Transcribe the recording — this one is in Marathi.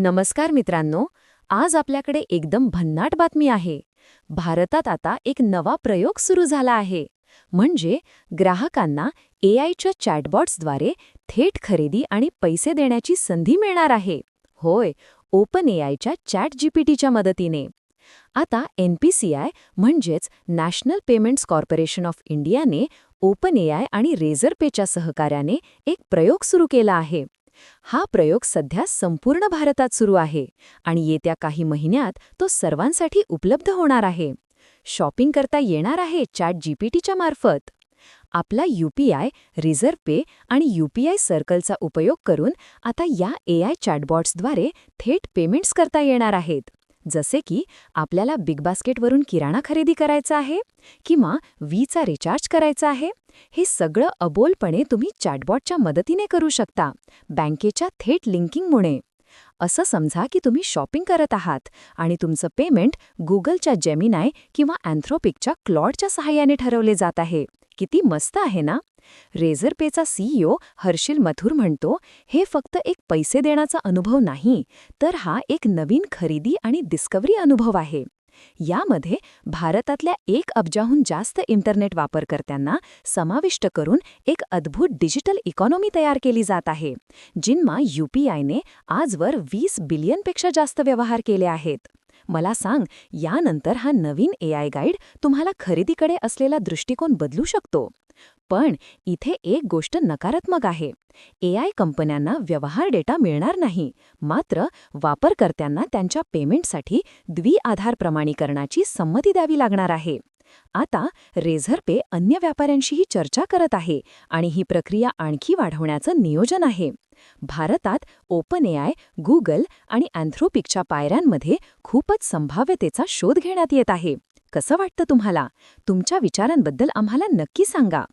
नमस्कार मित्रांनो आज आपल्याकडे एकदम भन्नाट बातमी आहे. भारतात आता एक नवा प्रयोग सुरू झाला आहे. म्हणजे ग्राहकांना ए आयच्या चॅटबॉट्सद्वारे थेट खरेदी आणि पैसे देण्याची संधी मिळणार आहे. होय ओपन ए आयच्या चॅट जीपीटीच्या मदतीने. आता एनपीसीआय म्हणजेच नॅशनल पेमेंट्स कॉर्पोरेशन ऑफ इंडियाने ओपन ए आय आणि रेझर पेच्या सहकार्याने एक प्रयोग सुरू केला आहे. हा प्रयोग सध्या संपूर्ण भारतात सुरू आहे आणि येत्या काही महिन्यात तो सर्वांसाठी उपलब्ध होणार आहे. शॉपिंग करता येणार आहे चॅट जीपीटीच्या मार्फत. आपला यूपीआय रिझर्व्ह पे आणि यूपीआय सर्कलचा उपयोग करून आता या एआय चॅटबॉट्सद्वारे थेट पेमेंट्स करता येणार आहेत. जसे की आपल्याला बिग बास्केटवरून किराणा खरेदी करायचा आहे किंवा वीचा रिचार्ज करायचा आहे. हे सगळं अबोलपणे तुम्ही चॅटबॉटच्या मदतीने करू शकता बँकेच्या थेट लिंकिंगमुळे. असं समजा की तुम्ही शॉपिंग करत आहात आणि तुमचं पेमेंट गुगलच्या जेमिनाय किंवा अँथ्रोपिकच्या क्लॉडच्या सहाय्याने ठरवले जात आहे. किती मस्त आहे ना? रेझर पेचा सीईओ हर्षिल मथुर म्हणतो हे फक्त एक पैसे देण्याचा अनुभव नाही तर हा एक नवीन खरेदी आणि डिस्कव्हरी अनुभव आहे. यामध्ये भारतातल्या एक अब्जाहून जास्त इंटरनेट वापरकर्त्यांना समाविष्ट करून एक अद्भुत डिजिटल इकॉनॉमी तयार केली जात आहे जिन्मा यूपीआयने आजवर वीस बिलियनपेक्षा जास्त व्यवहार केले आहेत. मला सांग यानंतर हा नवीन ए आय गाईड तुम्हाला खरेदीकडे असलेला दृष्टिकोन बदलू शकतो. पण इथे एक गोष्ट नकारात्मक आहे. ए आय कंपन्यांना व्यवहार डेटा मिळणार नाही. मात्र वापरकर्त्यांना त्यांच्या पेमेंटसाठी द्विआधार प्रमाणीकरणाची संमती द्यावी लागणार आहे. आता रेझर पे अन्य व्यापाऱ्यांशीही चर्चा करत आहे आणि ही प्रक्रिया आणखी वाढवण्याचं नियोजन आहे. भारतात ओपन एआय गुगल आणि अँथ्रोपिकच्या पायऱ्यांमध्ये खूपच संभाव्यतेचा शोध घेण्यात येत आहे. कसं वाटतं तुम्हाला? तुमच्या विचारांबद्दल आम्हाला नक्की सांगा.